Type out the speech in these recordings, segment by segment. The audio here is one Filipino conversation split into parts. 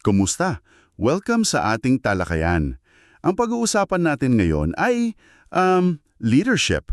Kumusta? Welcome sa ating talakayan. Ang pag-uusapan natin ngayon ay um, leadership.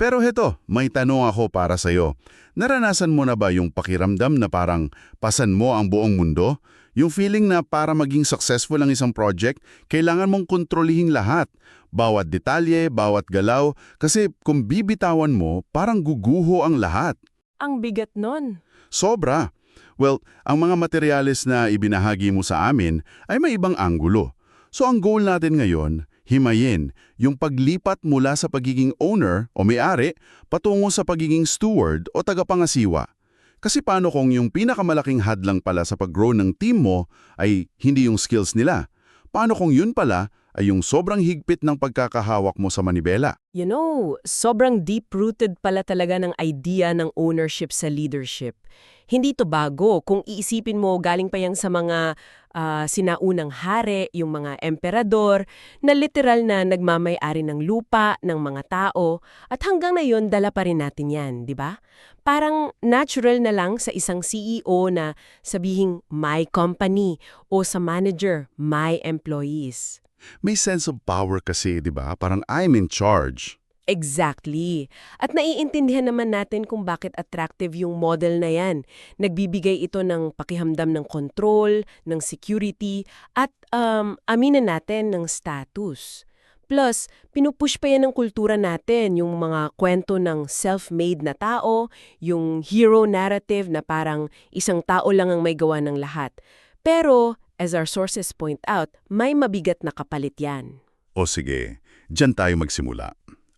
Pero heto, may tanong ako para sa'yo. Naranasan mo na ba yung pakiramdam na parang pasan mo ang buong mundo? Yung feeling na para maging successful ang isang project, kailangan mong kontrolihin lahat. Bawat detalye, bawat galaw, kasi kung bibitawan mo, parang guguho ang lahat. Ang bigat nun. Sobra. Well, ang mga materyales na ibinahagi mo sa amin ay may ibang anggulo. So ang goal natin ngayon, himayin yung paglipat mula sa pagiging owner o may-ari patungo sa pagiging steward o tagapangasiwa. Kasi paano kung yung pinakamalaking hadlang pala sa pag-grow ng team mo ay hindi yung skills nila? Paano kung yun pala ay yung sobrang higpit ng pagkakahawak mo sa manibela? You know, sobrang deep-rooted pala talaga ng idea ng ownership sa leadership. Hindi to bago. Kung iisipin mo, galing pa yan sa mga ah, sinaunang hari, yung mga emperador, na literal na nagmamay-ari ng lupa, ng mga tao, at hanggang ngayon dala pa rin natin yan, di ba? Parang natural na lang sa isang CEO na sabihing my company o sa manager, my employees. May sense of power kasi, di ba? Parang I'm in charge. Exactly. At naiintindihan naman natin kung bakit attractive yung model na yan. Nagbibigay ito ng pakihamdam ng control, ng security, at um, aminin natin ng status. Plus, pinupush pa yan ng kultura natin, yung mga kwento ng self-made na tao, yung hero narrative na parang isang tao lang ang may gawa ng lahat. Pero, as our sources point out, may mabigat na kapalit yan. O sige, dyan tayo magsimula.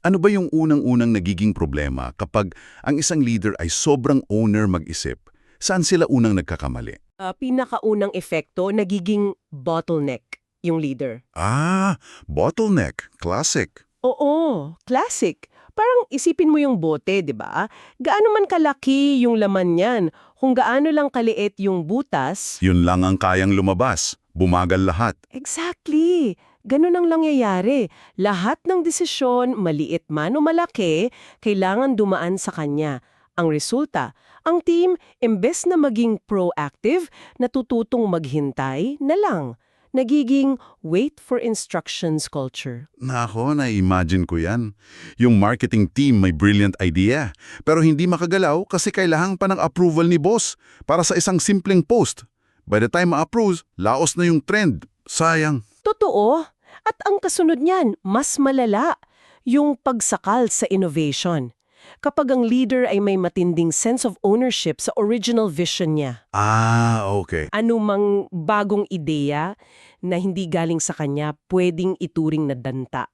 Ano ba yung unang-unang nagiging problema kapag ang isang leader ay sobrang owner mag-isip? Saan sila unang nagkakamali? uh, pinakaunang epekto, nagiging bottleneck yung leader. Ah, bottleneck. Classic. Oo, classic. Parang isipin mo yung bote, di ba? Gaano man kalaki yung laman niyan, kung gaano lang kaliit yung butas. Yun lang ang kayang lumabas. Bumagal lahat. Exactly. Ganun ang nangyayari. Lahat ng desisyon, maliit man o malaki, kailangan dumaan sa kanya. Ang resulta, ang team, imbes na maging proactive, natututong maghintay na lang. Nagiging wait for instructions culture. Nako, na-imagine ko yan. Yung marketing team may brilliant idea, pero hindi makagalaw kasi kailangan pa ng approval ni boss para sa isang simpleng post. By the time ma-approve, laos na yung trend. Sayang. Totoo. At ang kasunod niyan, mas malala, yung pagsakal sa innovation. Kapag ang leader ay may matinding sense of ownership sa original vision niya, Ah, okay. anumang bagong ideya na hindi galing sa kanya pwedeng ituring na danta.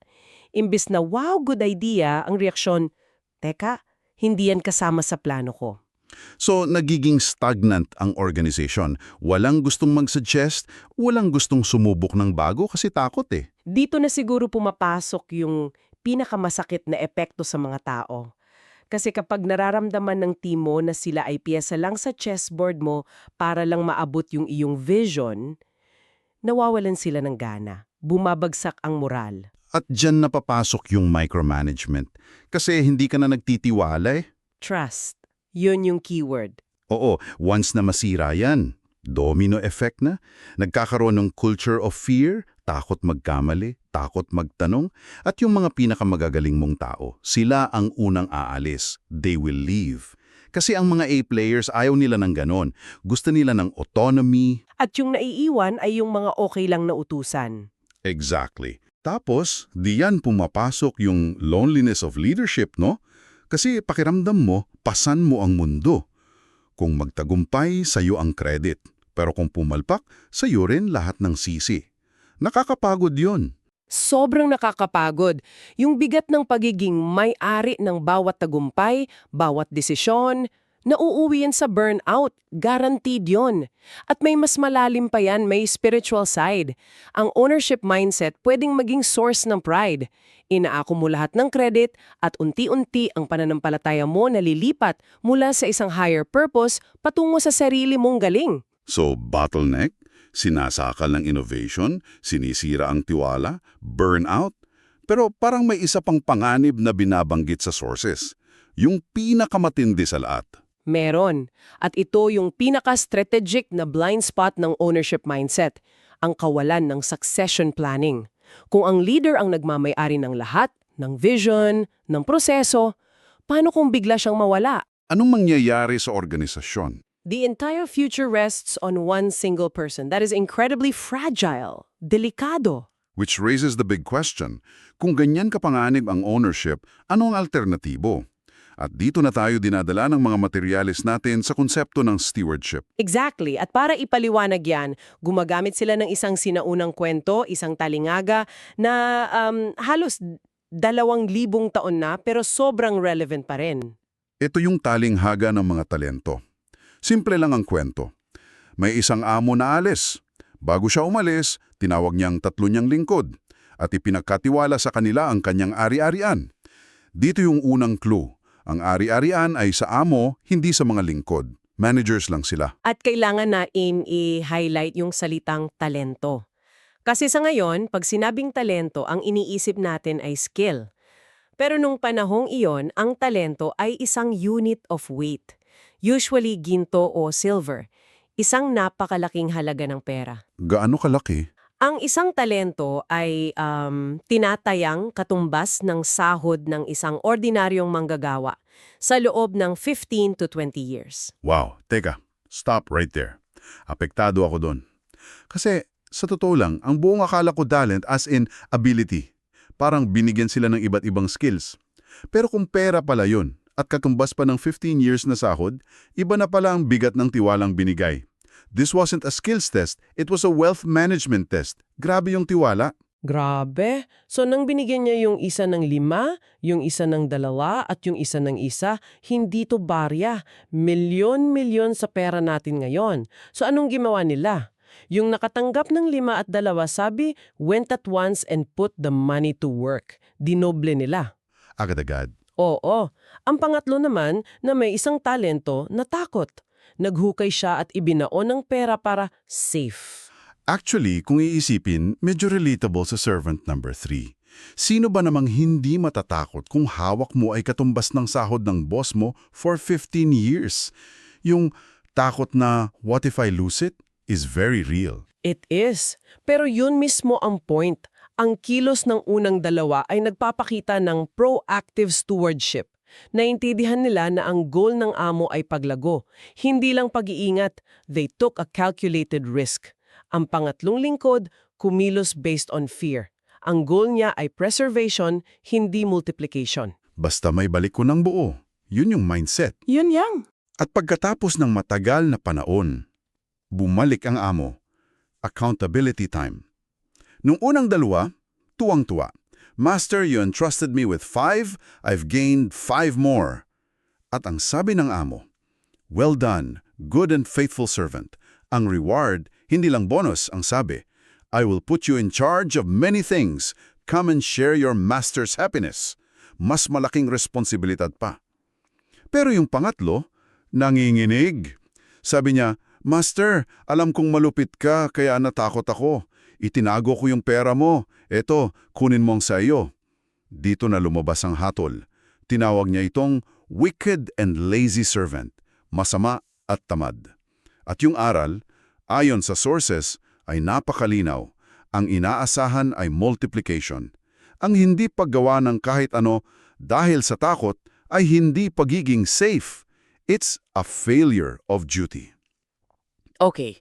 Imbis na wow, good idea, ang reaksyon, teka, hindi yan kasama sa plano ko. So, nagiging stagnant ang organization. Walang gustong mag-suggest, walang gustong sumubok ng bago kasi takot eh. Dito na siguro pumapasok yung pinakamasakit na epekto sa mga tao. Kasi kapag nararamdaman ng team mo na sila ay piyesa lang sa chessboard mo para lang maabot yung iyong vision, nawawalan sila ng gana. Bumabagsak ang moral. At dyan napapasok yung micromanagement. Kasi hindi ka na nagtitiwala eh. Trust. Yun yung keyword. Oo, once na masira yan, domino effect na. Nagkakaroon ng culture of fear, takot magkamali, takot magtanong, at yung mga pinakamagagaling mong tao, sila ang unang aalis. They will leave. Kasi ang mga A-players ayaw nila ng ganon. Gusto nila ng autonomy. At yung naiiwan ay yung mga okay lang na utusan. Exactly. Tapos, diyan pumapasok yung loneliness of leadership, no? Kasi pakiramdam mo, pasan mo ang mundo. Kung magtagumpay, sa'yo ang credit. Pero kung pumalpak, sa'yo rin lahat ng sisi. Nakakapagod yon. Sobrang nakakapagod. Yung bigat ng pagiging may-ari ng bawat tagumpay, bawat desisyon, nauuwi sa burnout. Guaranteed yon. At may mas malalim pa yan, may spiritual side. Ang ownership mindset pwedeng maging source ng pride. Inaako mo lahat ng credit at unti-unti ang pananampalataya mo nalilipat mula sa isang higher purpose patungo sa sarili mong galing. So, bottleneck, sinasakal ng innovation, sinisira ang tiwala, burnout. Pero parang may isa pang panganib na binabanggit sa sources. Yung pinakamatindi sa lahat. Meron. At ito yung pinaka-strategic na blind spot ng ownership mindset, ang kawalan ng succession planning. Kung ang leader ang nagmamay-ari ng lahat, ng vision, ng proseso, paano kung bigla siyang mawala? Anong mangyayari sa organisasyon? The entire future rests on one single person. That is incredibly fragile, delikado. Which raises the big question, kung ganyan kapanganib ang ownership, ano ang alternatibo? At dito na tayo dinadala ng mga materyales natin sa konsepto ng stewardship. Exactly. At para ipaliwanag yan, gumagamit sila ng isang sinaunang kwento, isang talingaga, na um, halos dalawang libong taon na pero sobrang relevant pa rin. Ito yung talinghaga ng mga talento. Simple lang ang kwento. May isang amo na alis. Bago siya umalis, tinawag niyang tatlo niyang lingkod at ipinagkatiwala sa kanila ang kanyang ari-arian. Dito yung unang clue. Ang ari-arian ay sa amo, hindi sa mga lingkod. Managers lang sila. At kailangan na aim i-highlight yung salitang talento. Kasi sa ngayon, pag sinabing talento, ang iniisip natin ay skill. Pero nung panahong iyon, ang talento ay isang unit of weight. Usually ginto o silver. Isang napakalaking halaga ng pera. Gaano kalaki? Ang isang talento ay um, tinatayang katumbas ng sahod ng isang ordinaryong manggagawa sa loob ng 15 to 20 years. Wow, teka, stop right there. Apektado ako doon. Kasi sa totoo lang, ang buong akala ko talent as in ability. Parang binigyan sila ng iba't ibang skills. Pero kung pera pala yun, at katumbas pa ng 15 years na sahod, iba na pala ang bigat ng tiwalang binigay. This wasn't a skills test, it was a wealth management test. Grabe yung tiwala. Grabe. So nang binigyan niya yung isa ng lima, yung isa ng dalawa, at yung isa ng isa, hindi to barya. Milyon-milyon sa pera natin ngayon. So anong ginawa nila? Yung nakatanggap ng lima at dalawa, sabi, went at once and put the money to work. Dinoble nila. Agad-agad. Oo. Ang pangatlo naman na may isang talento na takot. Naghukay siya at ibinao ng pera para safe. Actually, kung iisipin, medyo relatable sa servant number 3. Sino ba namang hindi matatakot kung hawak mo ay katumbas ng sahod ng boss mo for 15 years? Yung takot na, what if I lose it, is very real. It is. Pero yun mismo ang point. Ang kilos ng unang dalawa ay nagpapakita ng proactive stewardship. Naintindihan nila na ang goal ng amo ay paglago. Hindi lang pag-iingat, they took a calculated risk. Ang pangatlong lingkod, kumilos based on fear. Ang goal niya ay preservation, hindi multiplication. Basta may balik ko ng buo. Yun yung mindset. Yun yang. At pagkatapos ng matagal na panahon, bumalik ang amo. Accountability time. Nung unang dalawa, tuwang-tuwa. Master, you entrusted me with five, I've gained five more. At ang sabi ng amo, Well done, good and faithful servant. Ang reward, hindi lang bonus, ang sabi, I will put you in charge of many things. Come and share your master's happiness. Mas malaking responsibilidad pa. Pero yung pangatlo, nanginginig. Sabi niya, Master, alam kong malupit ka kaya natakot ako. Itinago ko yung pera mo. Eto, kunin mong sa iyo. Dito na lumabas ang hatol. Tinawag niya itong wicked and lazy servant, masama at tamad. At yung aral, ayon sa sources, ay napakalinaw. Ang inaasahan ay multiplication. Ang hindi paggawa ng kahit ano dahil sa takot ay hindi pagiging safe. It's a failure of duty. Okay.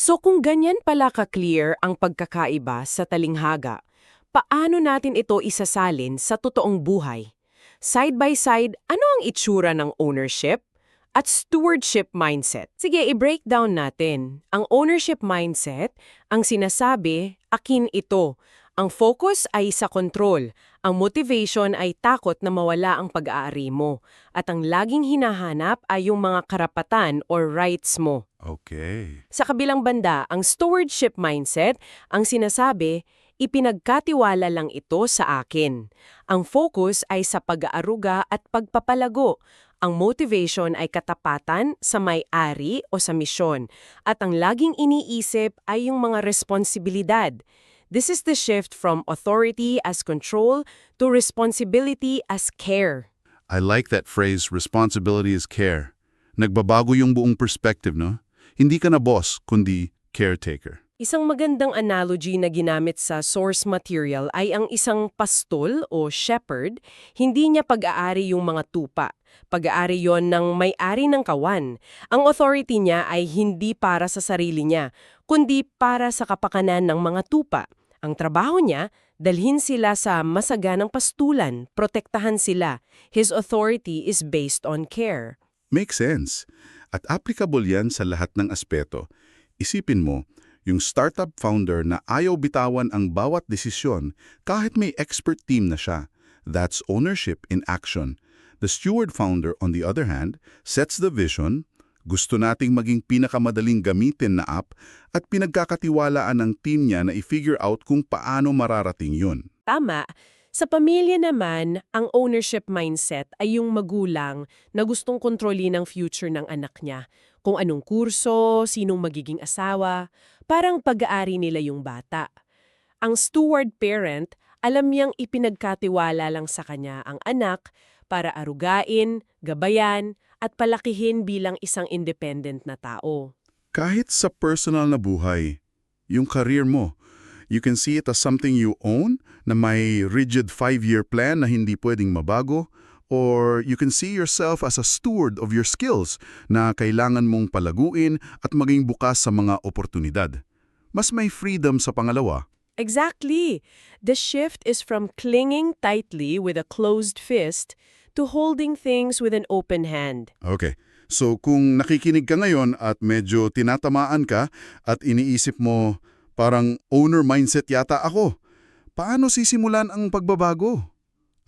So kung ganyan pala ka-clear ang pagkakaiba sa talinghaga, paano natin ito isasalin sa totoong buhay? Side by side, ano ang itsura ng ownership at stewardship mindset? Sige, i-break down natin. Ang ownership mindset, ang sinasabi, akin ito. Ang focus ay sa control. Ang motivation ay takot na mawala ang pag-aari mo. At ang laging hinahanap ay yung mga karapatan or rights mo. Okay. Sa kabilang banda, ang stewardship mindset, ang sinasabi, ipinagkatiwala lang ito sa akin. Ang focus ay sa pag-aaruga at pagpapalago. Ang motivation ay katapatan sa may-ari o sa misyon. At ang laging iniisip ay yung mga responsibilidad. This is the shift from authority as control to responsibility as care. I like that phrase, responsibility is care. Nagbabago yung buong perspective, no? Hindi ka na boss, kundi caretaker. Isang magandang analogy na ginamit sa source material ay ang isang pastol o shepherd, hindi niya pag-aari yung mga tupa. Pag-aari yon ng may-ari ng kawan. Ang authority niya ay hindi para sa sarili niya, kundi para sa kapakanan ng mga tupa. Ang trabaho niya, dalhin sila sa masaganang pastulan, protektahan sila. His authority is based on care. Makes sense. At applicable yan sa lahat ng aspeto. Isipin mo, yung startup founder na ayaw bitawan ang bawat desisyon kahit may expert team na siya. That's ownership in action. The steward founder, on the other hand, sets the vision, gusto nating maging pinakamadaling gamitin na app at pinagkakatiwalaan ng team niya na i-figure out kung paano mararating yun. Tama. Sa pamilya naman, ang ownership mindset ay yung magulang na gustong kontrolin ang future ng anak niya. Kung anong kurso, sinong magiging asawa, parang pag-aari nila yung bata. Ang steward parent, alam niyang ipinagkatiwala lang sa kanya ang anak para arugain, gabayan, at palakihin bilang isang independent na tao. Kahit sa personal na buhay, yung career mo, you can see it as something you own na may rigid five-year plan na hindi pwedeng mabago or you can see yourself as a steward of your skills na kailangan mong palaguin at maging bukas sa mga oportunidad. Mas may freedom sa pangalawa. Exactly. The shift is from clinging tightly with a closed fist to holding things with an open hand. Okay. So kung nakikinig ka ngayon at medyo tinatamaan ka at iniisip mo parang owner mindset yata ako, paano sisimulan ang pagbabago?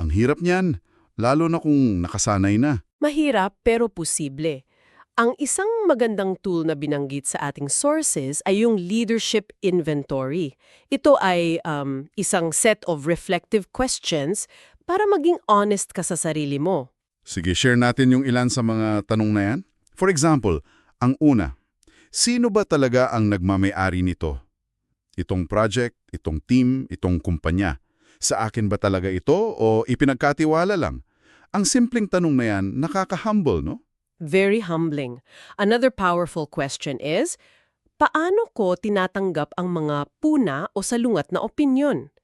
Ang hirap niyan, lalo na kung nakasanay na. Mahirap pero posible. Ang isang magandang tool na binanggit sa ating sources ay yung leadership inventory. Ito ay um, isang set of reflective questions para maging honest ka sa sarili mo. Sige, share natin yung ilan sa mga tanong na yan. For example, ang una, sino ba talaga ang nagmamayari nito? Itong project, itong team, itong kumpanya. Sa akin ba talaga ito o ipinagkatiwala lang? Ang simpleng tanong na yan, nakaka-humble, no? Very humbling. Another powerful question is, paano ko tinatanggap ang mga puna o salungat na opinyon?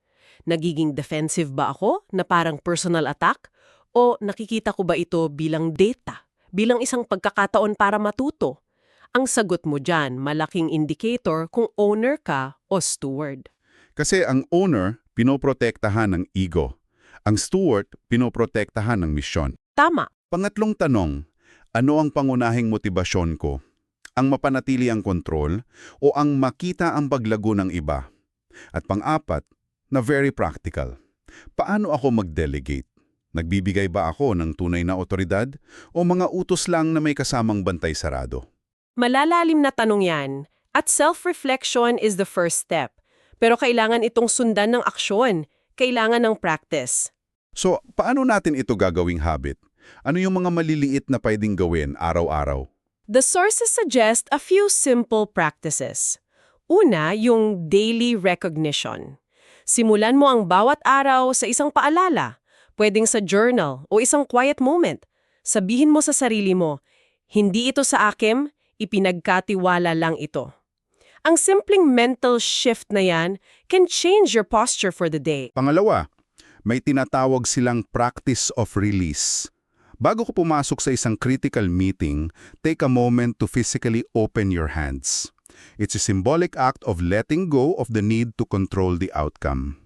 Nagiging defensive ba ako na parang personal attack? O nakikita ko ba ito bilang data? Bilang isang pagkakataon para matuto? Ang sagot mo dyan, malaking indicator kung owner ka o steward. Kasi ang owner, pinoprotektahan ng ego. Ang steward, pinoprotektahan ng misyon. Tama. Pangatlong tanong, ano ang pangunahing motibasyon ko? Ang mapanatili ang kontrol o ang makita ang paglago ng iba? At pang-apat, na very practical. Paano ako mag-delegate? Nagbibigay ba ako ng tunay na otoridad o mga utos lang na may kasamang bantay sarado? Malalalim na tanong yan. At self-reflection is the first step. Pero kailangan itong sundan ng aksyon. Kailangan ng practice. So, paano natin ito gagawing habit? Ano yung mga maliliit na pwedeng gawin araw-araw? The sources suggest a few simple practices. Una, yung daily recognition. Simulan mo ang bawat araw sa isang paalala. Pwedeng sa journal o isang quiet moment. Sabihin mo sa sarili mo, hindi ito sa akin, ipinagkatiwala lang ito. Ang simpleng mental shift na yan can change your posture for the day. Pangalawa, may tinatawag silang practice of release. Bago ko pumasok sa isang critical meeting, take a moment to physically open your hands. It's a symbolic act of letting go of the need to control the outcome.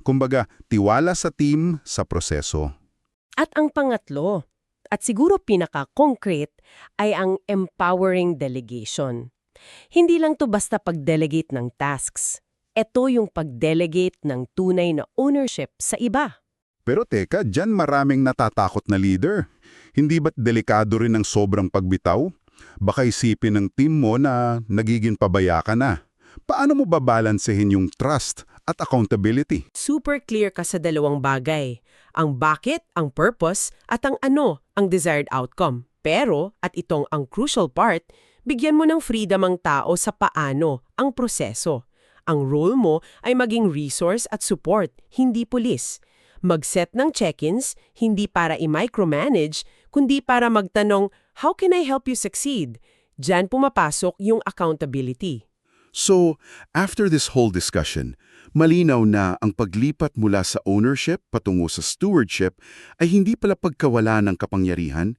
Kumbaga, tiwala sa team, sa proseso. At ang pangatlo, at siguro pinaka-concrete, ay ang empowering delegation. Hindi lang to basta pag-delegate ng tasks. Ito yung pag-delegate ng tunay na ownership sa iba. Pero teka, dyan maraming natatakot na leader. Hindi ba't delikado rin ang sobrang pagbitaw? Baka isipin ng team mo na nagiging pabaya ka na. Paano mo babalansehin yung trust at accountability? Super clear ka sa dalawang bagay. Ang bakit, ang purpose, at ang ano, ang desired outcome. Pero, at itong ang crucial part, bigyan mo ng freedom ang tao sa paano, ang proseso. Ang role mo ay maging resource at support, hindi pulis. Mag-set ng check-ins, hindi para i-micromanage, kundi para magtanong, how can I help you succeed? Diyan pumapasok yung accountability. So, after this whole discussion, malinaw na ang paglipat mula sa ownership patungo sa stewardship ay hindi pala pagkawala ng kapangyarihan.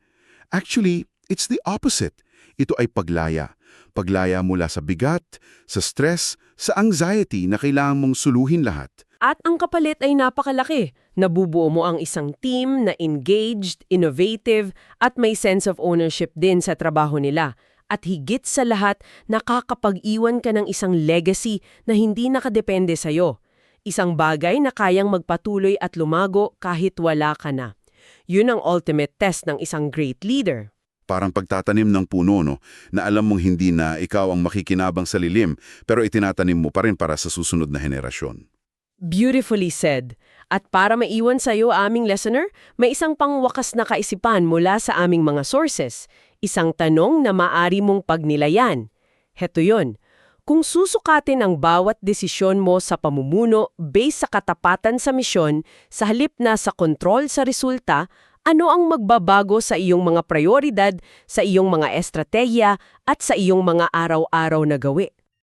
Actually, it's the opposite. Ito ay paglaya. Paglaya mula sa bigat, sa stress, sa anxiety na kailangan mong suluhin lahat. At ang kapalit ay napakalaki. Nabubuo mo ang isang team na engaged, innovative, at may sense of ownership din sa trabaho nila. At higit sa lahat, nakakapag-iwan ka ng isang legacy na hindi nakadepende sa'yo. Isang bagay na kayang magpatuloy at lumago kahit wala ka na. Yun ang ultimate test ng isang great leader. Parang pagtatanim ng puno, no? Na alam mong hindi na ikaw ang makikinabang sa lilim, pero itinatanim mo pa rin para sa susunod na henerasyon. Beautifully said. At para maiwan sa iyo aming listener, may isang pangwakas na kaisipan mula sa aming mga sources. Isang tanong na maari mong pagnilayan. Heto yon. Kung susukatin ang bawat desisyon mo sa pamumuno based sa katapatan sa misyon, sa halip na sa kontrol sa resulta, ano ang magbabago sa iyong mga prioridad, sa iyong mga estratehiya, at sa iyong mga araw-araw na gawi?